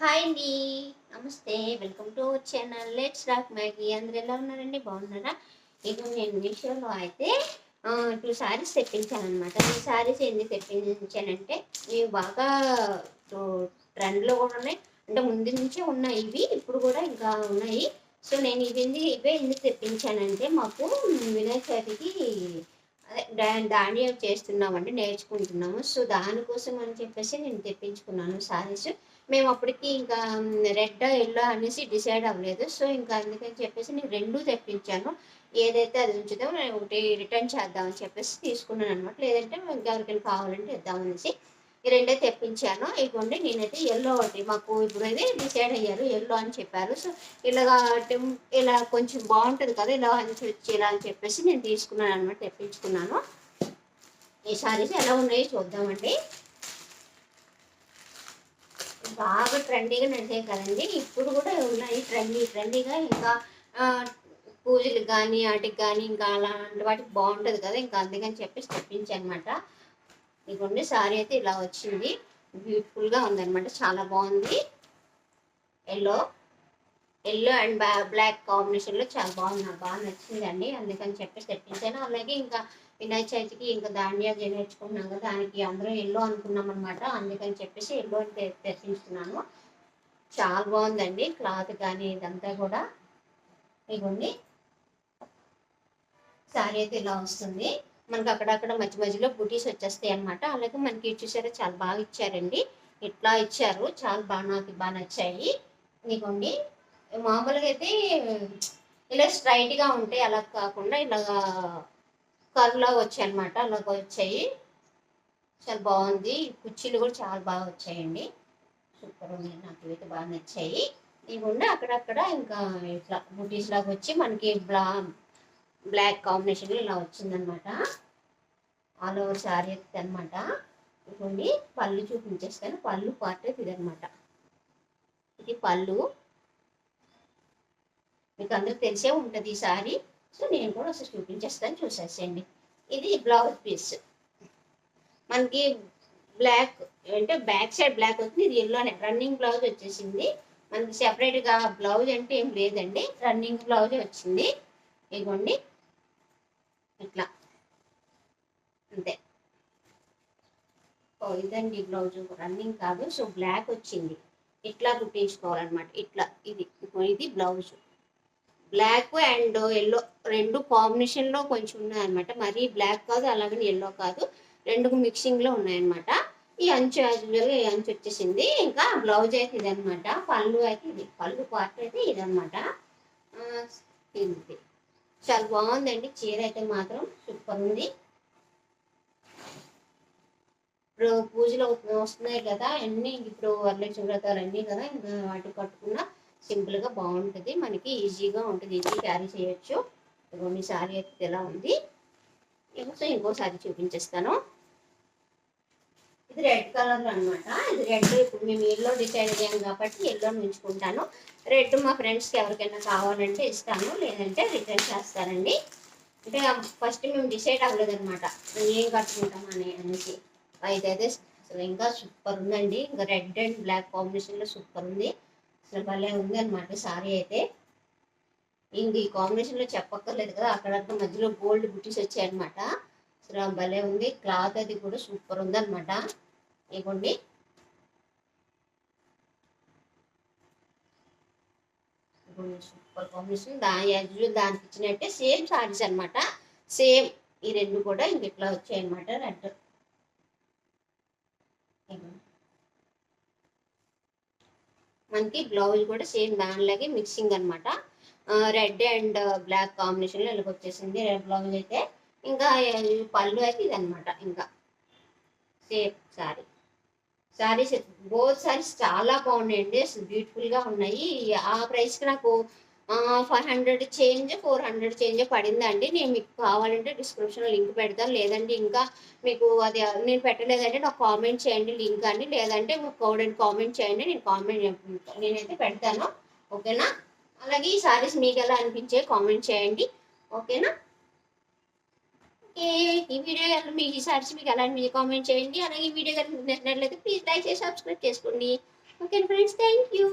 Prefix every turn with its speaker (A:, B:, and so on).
A: Hi అండి. నమస్తే. Welcome to channel. Let's rock Maggie. అందరు ఎలా ఉన్నారండి? బాగున్నారా? ఇక నేను మీషోలో అయితే టూ శారీస్ తెప్పించాను ఈ సారీస్ ఎందుకు తెప్పించానంటే ఇవి బాగా ట్రెండ్లో కూడా ఉన్నాయి. అంటే ముందు నుంచే ఉన్నాయి ఇవి. ఇప్పుడు కూడా ఇంకా ఉన్నాయి. సో నేను ఇవి ఇవే ఎందుకు తెప్పించానంటే మాకు వినాయక చవితికి అదే డా- చేస్తున్నామండి నేర్చుకుంటున్నాము. సో దానికోసం అని చెప్పేసి నేను తెప్పించుకున్నాను శారీస్ మేము అప్పటికి ఇంకా రెడ్ ఎల్లో అనేసి డిసైడ్ అవ్వలేదు. సో ఇంకా అందుకని చెప్పేసి నేను రెండు తెప్పించాను. ఏదైతే అది ఉంచుదో నేను ఒకటి రిటర్న్ చేద్దామని చెప్పేసి తీసుకున్నాను అనమాట లేదంటే ఇంకా ఎవరికైనా కావాలంటే ఇద్దామనేసి. ఈ రెండే తెప్పించాను. ఇవ్వండి నేనైతే ఎల్లో అండి. మాకు ఇప్పుడు అయితే డిసైడ్ అయ్యారు ఎల్లో అని చెప్పారు. సో ఇలాగా ఇలా కొంచెం బాగుంటుంది కదా ఇలా అంచు ఇలా అని చెప్పేసి నేను తీసుకున్నాను అనమాట తెప్పించుకున్నాను. ఈ సారీస్ ఎలా ఉన్నాయో చూద్దామండి. బాగా ట్రెండీగా నడిచాయి కదండి. ఇప్పుడు కూడా ఉన్నాయి ట్రెండీ ట్రెండీగా ఇంకా పూజలకు కానీ వాటికి కానీ ఇంకా అలాంటి వాటికి బాగుంటుంది కదా ఇంకా అందుకని చెప్పేసి తెప్పించానమాట ఇదిగోండి సారీ అయితే ఇలా వచ్చింది. బ్యూటిఫుల్గా ఉందనమాట చాలా బాగుంది. ఎల్లో ఎల్లో అండ్ బ్లాక్ కాంబినేషన్లో చాలా బాగుంది నాకు బాగా నచ్చిందండి. అందుకని చెప్పి తెప్పించాను. అలాగే ఇంకా వినాయక చవితికి ఇంకా ధాన్యాలు నేర్చుకుంటున్నాం కదా దానికి అందరం ఎల్లో అనుకున్నాం అనమాట అందుకని చెప్పేసి ఎల్లో తెప్పించుకున్నాను. చాలా బాగుందండి క్లాత్ కానీ ఇదంతా కూడా. ఇవ్వండి సారీ అయితే ఇలా వస్తుంది. మనకి అక్కడక్కడ మధ్య మధ్యలో బుటీస్ వచ్చేస్తాయి అనమాట అలాగే మనకి చూసారా చాలా బాగా ఇచ్చారండి. ఇట్లా ఇచ్చారు. చాలా బాగా నాకు బాగా నచ్చాయి. నీకుండి మామూలుగా అయితే ఇలా స్ట్రైట్గా ఉంటాయి. అలా కాకుండా ఇలాగా కర్వ్లా వచ్చాయి అనమాట అలాగ వచ్చాయి. చాలా బాగుంది. కుర్చీలు కూడా చాలా బాగా వచ్చాయండి. సూపర్ ఉంది. నాకు ఇవైతే బాగా నచ్చాయి. ఇవి ఉండి అక్కడక్కడ ఇంకా ఇట్లా బుటీస్ లాగా వచ్చి మనకి బ్లా బ్లాక్ కాంబినేషన్ ఇలా వచ్చిందనమాట ఆల్ ఓవర్ శారీ అయితే అనమాట ఇవ్వండి పళ్ళు చూపించేస్తాను. పళ్ళు పార్ట్ అయితే ఇదనమాట ఇది పళ్ళు. మీకు అందరికి తెలిసే ఉంటుంది ఈ సారీ సో నేను కూడా ఒకసారి చూపించేస్తాను చూసేసేయండి. ఇది బ్లౌజ్ పీస్ మనకి బ్లాక్ అంటే బ్యాక్ సైడ్ బ్లాక్ వస్తుంది ఇది ఎల్లోనే రన్నింగ్ బ్లౌజ్ వచ్చేసింది. మనకి సెపరేట్గా బ్లౌజ్ అంటే ఏం లేదండి. రన్నింగ్ బ్లౌజ్ వచ్చింది. ఇదిగోండి ఇట్లా. అంతే. ఓ ఇదండి బ్లౌజ్. రన్నింగ్ కాదు. సో బ్లాక్ వచ్చింది. ఇట్లా కుట్టించుకోవాలన్నమాట. ఇట్లా. ఇది. ఇది బ్లౌజ్. బ్లాక్ అండ్ ఎల్లో రెండు కాంబినేషన్లో కొంచెం ఉన్నాయన్నమాట. మరీ బ్లాక్ కాదు అలాగని ఎల్లో కాదు. రెండు మిక్సింగ్లో ఉన్నాయన్నమాట. ఈ అంచు యాజువల్గా ఈ అంచు వచ్చేసింది. ఇంకా బ్లౌజ్ అయితే ఇదనమాట పళ్ళు అయితే ఇది. పళ్ళు పార్ట్ అయితే ఇదనమాట ఇది చాలా బాగుందండి. చీర అయితే మాత్రం సూపర్ ఉంది. ఇప్పుడు పూజలు వస్తున్నాయి కదా అన్ని ఇప్పుడు వరలక్ష్మి వ్రతాలు అన్నీ కదా ఇంకా వాటి కట్టుకున్న సింపుల్గా బాగుంటుంది. మనకి ఈజీగా ఉంటుంది. ఈజీ క్యారీ చేయొచ్చు. ఇదిగోండి సారీ అయితే ఎలా ఉంది. సో ఇంకోసారి చూపించేస్తాను. ఇది రెడ్ కలర్ అనమాట ఇది రెడ్ ఇప్పుడు మేము ఎల్లో డిసైడ్ అయ్యాము కాబట్టి ఎల్లో ఉంచుకుంటాను. రెడ్ మా ఫ్రెండ్స్కి ఎవరికైనా కావాలంటే ఇస్తాను లేదంటే రిటర్న్ చేస్తానండి అంటే ఫస్ట్ మేము డిసైడ్ అవ్వలేదన్నమాట. ఏం కట్టుకుంటాం అని అనేసి అయితే అసలు ఇంకా సూపర్ ఉందండి. ఇంకా రెడ్ అండ్ బ్లాక్ కాంబినేషన్లో సూపర్ ఉంది. అసలు భలే ఉంది అనమాట సారీ అయితే. ఇంక ఈ కాంబినేషన్లో చెప్పక్కర్లేదు కదా అక్కడక్కడ మధ్యలో గోల్డ్ బుటీస్ వచ్చాయన్నమాట. అసలు భలే ఉంది. క్లాత్ అది కూడా సూపర్ ఉంది అనమాట ఇవ్వండి సూపర్ కాంబినేషన్ దాని యాజువల్ దానికి ఇచ్చినట్టే సేమ్ సారీస్ అనమాట సేమ్ ఈ రెండు కూడా ఇంక ఇట్లా వచ్చాయి అనమాట రెడ్ మనకి బ్లౌజ్ కూడా సేమ్ దానిలాగే మిక్సింగ్ అనమాట రెడ్ అండ్ బ్లాక్ కాంబినేషన్లో ఇలా వచ్చేసింది రెడ్ బ్లౌజ్ అయితే. ఇంకా పళ్ళు అయితే ఇదనమాట ఇంకా. Same sari saris both saris చాలా బాగున్నాయండి. అసలు బ్యూటిఫుల్గా ఉన్నాయి. ఆ ప్రైస్కి నాకు five hundred change four hundred change పడిందండి. నేను మీకు కావాలంటే డిస్క్రిప్షన్లో లింక్ పెడతాను. లేదంటే ఇంకా మీకు అది నేను పెట్టలేదంటే నాకు కామెంట్ చేయండి లింక్ అండి. లేదంటే కోడ్ అండ్ కామెంట్ చేయండి. నేను కామెంట్ నేనైతే పెడతాను. ఓకేనా? అలాగే ఈ సారీస్ మీకు ఎలా అనిపించే కామెంట్ చేయండి. ఓకేనా? ఈ వీడియో కనుక మీకు ఈసారి మీకు ఎలా మీరు కామెంట్ చేయండి. అలాగే ఈ వీడియో కనుక నచ్చినట్లయితే ప్లీజ్ లైక్ చేసి సబ్స్క్రైబ్ చేసుకోండి. Okay friends thank you